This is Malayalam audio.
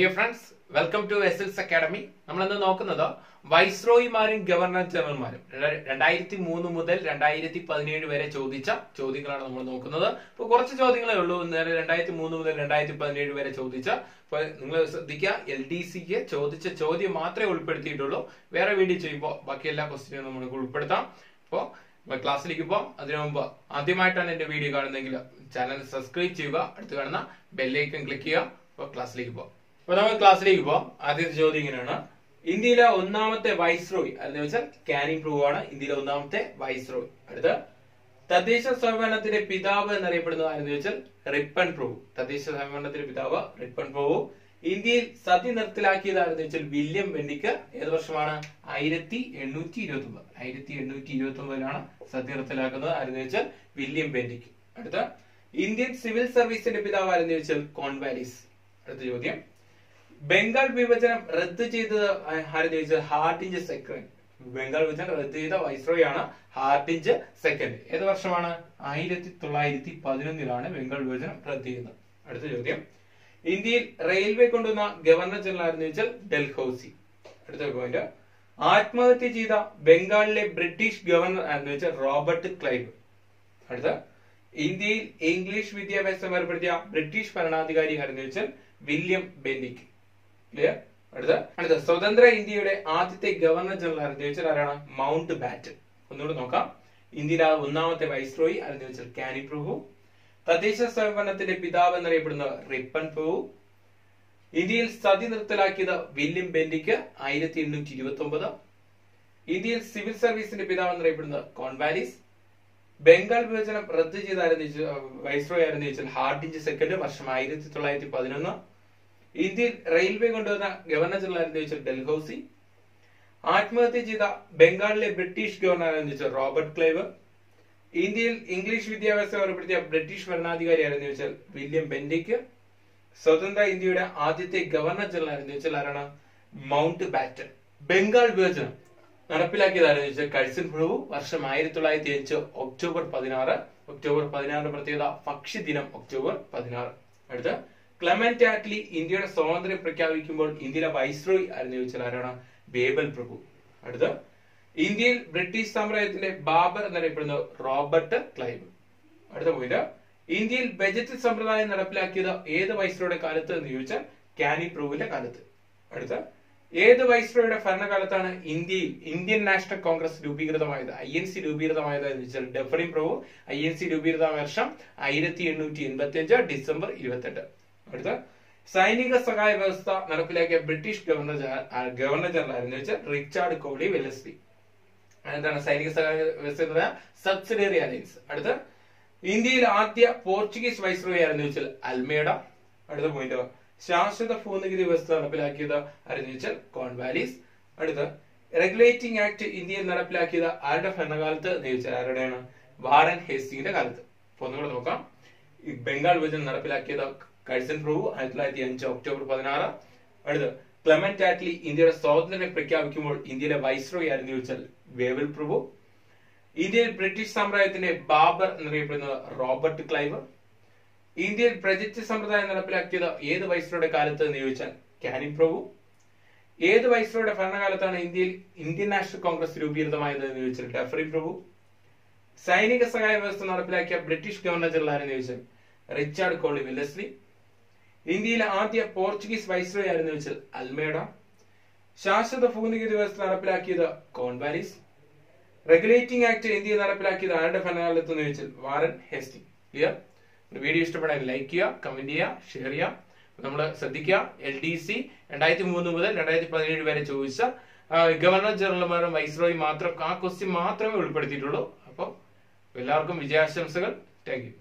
Dear friends welcome to S else academy നമ്മൾ ഇന്ന് നോക്കുന്നത്? വൈസ്രോയിമാരും ഗവർണർ ജനറൽമാരും രണ്ടായിരത്തി മൂന്ന് മുതൽ രണ്ടായിരത്തി പതിനേഴ് വരെ ചോദിച്ച ചോദ്യങ്ങളാണ് നമ്മൾ നോക്കുന്നത്. ഇപ്പൊ കുറച്ച് ചോദ്യങ്ങളേ ഉള്ളൂ. രണ്ടായിരത്തി മൂന്ന് മുതൽ രണ്ടായിരത്തി പതിനേഴ് വരെ ചോദിച്ച ഇപ്പൊ നിങ്ങൾ ശ്രദ്ധിക്കുക എൽ ഡി സിക്ക് ചോദിച്ച ചോദ്യം മാത്രമേ ഉൾപ്പെടുത്തിയിട്ടുള്ളൂ. വേറെ വീഡിയോ ചെയ്യുമ്പോൾ ബാക്കി എല്ലാ ക്വസ്റ്റ്യനും നമുക്ക് ഉൾപ്പെടുത്താം. അപ്പോൾ ക്ലാസ്സിലേക്ക് പോകാം അതിനു മുമ്പ് ആദ്യമായിട്ടാണ് എന്റെ വീഡിയോ കാണുന്നതെങ്കിൽ ചാനൽ സബ്സ്ക്രൈബ് ചെയ്യുക. അടുത്ത് കാണുന്ന ബെല്ലൈക്കൺ ക്ലിക്ക് ചെയ്യുക. അപ്പോൾ ക്ലാസ്സിലേക്ക് പോകാം അപ്പൊ നമ്മൾ ക്ലാസ്സിലേക്ക് പോവാം. ആദ്യത്തെ ചോദ്യം ഇങ്ങനെയാണ്. ഇന്ത്യയിലെ ഒന്നാമത്തെ വൈസ് റോയ് എന്ന് വെച്ചാൽ കാനിങ് പ്രൂവ് ആണ്. ഇന്ത്യയിലെ ഒന്നാമത്തെ വൈസ് റോയ് അടുത്ത. തദ്ദേശ സ്വയംഭരണത്തിന്റെ പിതാവ് എന്നറിയപ്പെടുന്നത് ആരെന്ന് ചോദിച്ചാൽ റിപ്പൺ പ്രഭു. തദ്ദേശ സ്വയംഭരണത്തിന്റെ പിതാവ് റിപ്പൺ പ്രഭു. ഇന്ത്യയിൽ സതി നിർത്തലാക്കിയത് ആരെന്ന് വെച്ചാൽ വില്യം വെണ്ടിക്ക് ഏത് വർഷമാണ്? ആയിരത്തി എണ്ണൂറ്റി ഇരുപത്തി ഒമ്പത് ആയിരത്തി എണ്ണൂറ്റി ഇരുപത്തി ഒമ്പതിലാണ് സതി നിർത്തലാക്കുന്നത് ആരെന്ന് വെച്ചാൽ വില്യം വെണ്ടിക്ക് അടുത്ത. ഇന്ത്യൻ സിവിൽ സർവീസിന്റെ പിതാവ് ആരെന്ന് ചോദിച്ചാൽ കോൺവാലിസ്. അടുത്ത ചോദ്യം. ബംഗാൾ വിഭജനം റദ്ദ് ചെയ്തത് ആരെന്ന് ചോദിച്ചത് ഹാർട്ടിഞ്ച് സെക്കൻഡ് ബംഗാൾ വിഭജനം റദ്ദ് ചെയ്ത വൈസ്രോയി ആണ് ഹാർട്ടിഞ്ച് സെക്കൻഡ് ഏത് വർഷമാണ്? ആയിരത്തി തൊള്ളായിരത്തി പതിനൊന്നിലാണ് ബംഗാൾ വിഭജനം റദ്ദ് ചെയ്യുന്നത്. അടുത്ത ചോദ്യം. ഇന്ത്യയിൽ റെയിൽവേ കൊണ്ടുവന്ന ഗവർണർ ജനറൽ ആരെന്ന് ചോദിച്ചാൽ ഡൽഹൌസി. അടുത്ത പോയിന്റ് ആത്മഹത്യ ചെയ്ത ബംഗാളിലെ ബ്രിട്ടീഷ് ഗവർണർ ആരെന്ന് വെച്ചാൽ റോബർട്ട് ക്ലൈവ്. അടുത്ത. ഇന്ത്യയിൽ ഇംഗ്ലീഷ് വിദ്യാഭ്യാസം ഏർപ്പെടുത്തിയ ബ്രിട്ടീഷ് ഭരണാധികാരി ആരെന്ന് വെച്ചാൽ വില്യം ബെന്നിക് ക്ലിയർ അടുത്ത. അടുത്ത. സ്വതന്ത്ര ഇന്ത്യയുടെ ആദ്യത്തെ ഗവർണർ ജനറൽ ചോദിച്ചാൽ ആരാണ്? Mountbatten. ഒന്നുകൂടെ നോക്കാം. ഇന്ത്യയിലെ ഒന്നാമത്തെ വൈസ്രോയി ചോദിച്ചാൽ കാനി പ്രഭു. തദ്ദേശ സ്വയംഭരണത്തിന്റെ പിതാവ് എന്നറിയപ്പെടുന്ന റിപ്പൺ പ്രഭു. ഇന്ത്യയിൽ സതി നിർത്തലാക്കിയത് വില്യം ബെന്റിക്ക് ആയിരത്തി എണ്ണൂറ്റി ഇരുപത്തി ഒമ്പത് ഇന്ത്യയിൽ സിവിൽ സർവീസിന്റെ പിതാവ് എന്നറിയപ്പെടുന്നത് കോൺവാലിസ്. ബംഗാൾ വിഭജനം റദ്ദ് ചെയ്ത വൈസ്രോയി ആരെന്ന് ചോദിച്ചാൽ ഹാർഡിഞ്ച് സെക്കൻഡ് വർഷം ആയിരത്തി തൊള്ളായിരത്തി പതിനൊന്ന്. ഇന്ത്യയിൽ റെയിൽവേ കൊണ്ടുവന്ന ഗവർണർ ജനറൽ ആരെന്ന് ചോദിച്ചാൽ ഡൽഹൌസി. ആത്മഹത്യ ചെയ്ത ബംഗാളിലെ ബ്രിട്ടീഷ് ഗവർണർ ആരെന്ന് ചോദിച്ചാൽ റോബർട്ട് ക്ലൈവ് ഇന്ത്യയിൽ ഇംഗ്ലീഷ് വിദ്യാഭ്യാസം ഏർപ്പെടുത്തിയ ബ്രിട്ടീഷ് ഭരണാധികാരി ആരെന്ന് ചോദിച്ചാൽ വില്യം ബെന്റിക്ക്. സ്വതന്ത്ര ഇന്ത്യയുടെ ആദ്യത്തെ ഗവർണർ ജനറൽ ആരെന്ന് ചോദിച്ചാൽ ആരാണ്? മൗണ്ട് ബാറ്റൺ ബംഗാൾ വിഭജനം നടപ്പിലാക്കിയത് ആരെന്ന് ചോദിച്ചാൽ കഴ്സൺ പ്രഭു. വർഷം ആയിരത്തി തൊള്ളായിരത്തി അഞ്ച് ഒക്ടോബർ പതിനാറ്. ഒക്ടോബർ പതിനാറിന്റെ പ്രത്യേകത ഭക്ഷ്യദിനം ഒക്ടോബർ പതിനാറ്. അടുത്ത ക്ലമന്റ് ആറ്റ്ലി ഇന്ത്യയുടെ സ്വാതന്ത്ര്യം പ്രഖ്യാപിക്കുമ്പോൾ ഇന്ത്യയിലെ വൈസ്രോയി ആരെന്ന് ചോദിച്ചാൽ ആരാണ്? ബേബൽ പ്രഭു. അടുത്ത ഇന്ത്യയിൽ ബ്രിട്ടീഷ് സാമ്രാജ്യത്തിന്റെ ബാബർ എന്നറിയപ്പെടുന്ന റോബർട്ട് ക്ലൈവ്. അടുത്ത പോയിന്റ് ഇന്ത്യയിൽ ബജറ്റ് സമ്പ്രദായം നടപ്പിലാക്കിയത് ഏത് വൈസ്രോയുടെ കാലത്ത് എന്ന് ചോദിച്ചാൽ കാനി പ്രഭുവിന്റെ കാലത്ത്. അടുത്ത ഏത് വൈസ്രോയുടെ ഭരണകാലത്താണ് ഇന്ത്യയിൽ ഇന്ത്യൻ നാഷണൽ കോൺഗ്രസ് രൂപീകൃതമായത്? ഐ എൻ സി രൂപീകൃതമായത് എന്ന് വെച്ചാൽ ഡെഫറിൻ പ്രഭു ഐ എൻ സി രൂപീകൃത വർഷം ആയിരത്തി എണ്ണൂറ്റി എൺപത്തി അഞ്ച് ഡിസംബർ ഇരുപത്തെട്ട് അടുത്ത. സൈനിക സഹായ വ്യവസ്ഥ നടപ്പിലാക്കിയ ബ്രിട്ടീഷ് ഗവർണർ ഗവർണർ ജനറൽ ആരെന്ന് വെച്ചാൽ റിച്ചാർഡ് കോളി വെല്ലസ്ലി. എന്താണ് സൈനിക സഹായ വ്യവസ്ഥ സബ്സിഡറി അലയൻസ്. അടുത്ത. ഇന്ത്യയിൽ ആദ്യ പോർച്ചുഗീസ് വൈസ്രോയി ആയിരുന്നു വെച്ചാൽ അൽമേഡ. അടുത്ത പോയിന്റ് ശാശ്വത ഭൂനികുതി വ്യവസ്ഥ നടപ്പിലാക്കിയത് ആരെന്ന് വെച്ചാൽ കോൺവാലിസ്. അടുത്ത. റെഗുലേറ്റിംഗ് ആക്ട് ഇന്ത്യയിൽ നടപ്പിലാക്കിയത് ആരുടെ ഭരണകാലത്ത് എന്ന് ചോദിച്ചാൽ ആരുടെയാണ്? വാറൻ ഹേസ്റ്റിങ്ങിന്റെ കാലത്ത്. അപ്പൊ ഒന്നുകൂടെ നോക്കാം. ബംഗാൾ വിഭജനം നടപ്പിലാക്കിയത് കഴ്സൺ പ്രഭു ആയിരത്തി തൊള്ളായിരത്തി അഞ്ച് ഒക്ടോബർ പതിനാറ്. അടുത്ത് ക്ലമന്റ് ആറ്റ്ലി ഇന്ത്യയുടെ സ്വാതന്ത്ര്യം പ്രഖ്യാപിക്കുമ്പോൾ ഇന്ത്യയിലെ വൈസ്രോയി ആയിരുന്നു ചോദിച്ചാൽ വേവൽ പ്രഭു. ഇന്ത്യയിൽ ബ്രിട്ടീഷ് സാമ്രാജ്യത്തിന്റെ ബാബർ എന്നറിയപ്പെടുന്നത് റോബർട്ട് ക്ലൈവ് ഇന്ത്യയിൽ പ്രജറ്റ് സമ്പ്രദായം നടപ്പിലാക്കിയത് ഏത് വൈസ്രോയുടെ കാലത്ത് എന്ന് ചോദിച്ചാൽ കാനി പ്രഭു. ഏത് വൈസ്രോയുടെ ഭരണകാലത്താണ് ഇന്ത്യയിൽ ഇന്ത്യൻ നാഷണൽ കോൺഗ്രസ് രൂപീകൃതമായത് എന്ന് ചോദിച്ചാൽ ഡെഫറി പ്രഭു. സൈനിക സഹായ വ്യവസ്ഥ നടപ്പിലാക്കിയ ബ്രിട്ടീഷ് ഗവർണർ ജനറൽ ആരെന്ന് ചോദിച്ചാൽ റിച്ചാർഡ് കോളി വില്ലസ്ലി. ഇന്ത്യയിലെ ആദ്യ പോർച്ചുഗീസ് വൈസ്രോയി ആയിരുന്നു വെച്ചാൽ അൽമേഡ. ശാശ്വത ഭൂനികുതി വ്യവസ്ഥ നടപ്പിലാക്കിയത് കോൺവാലിസ് റെഗുലേറ്റിംഗ് ആക്ട് ഇന്ത്യ നടപ്പിലാക്കിയത് ആരുടെ ഭരണകാലത്ത് എന്ന് ചോദിച്ചാൽ വാറൻ ഹേസ്റ്റിംഗ്. ക്ലിയർ വീഡിയോ ഇഷ്ടപ്പെടാൻ ലൈക്ക് ചെയ്യുക കമന്റ് ചെയ്യുക ഷെയർ ചെയ്യുക. നമ്മൾ ശ്രദ്ധിക്കുക. എൽ ഡി സി രണ്ടായിരത്തി മൂന്ന് മുതൽ രണ്ടായിരത്തി പതിനേഴ് വരെ ചോദിച്ച ഗവർണർ ജനറൽമാരും വൈസ്രോയി മാത്രം ആ ക്വസ്റ്റ്യൻ മാത്രമേ ഉൾപ്പെടുത്തിയിട്ടുള്ളൂ. അപ്പോൾ എല്ലാവർക്കും വിജയാശംസകൾ. Thank you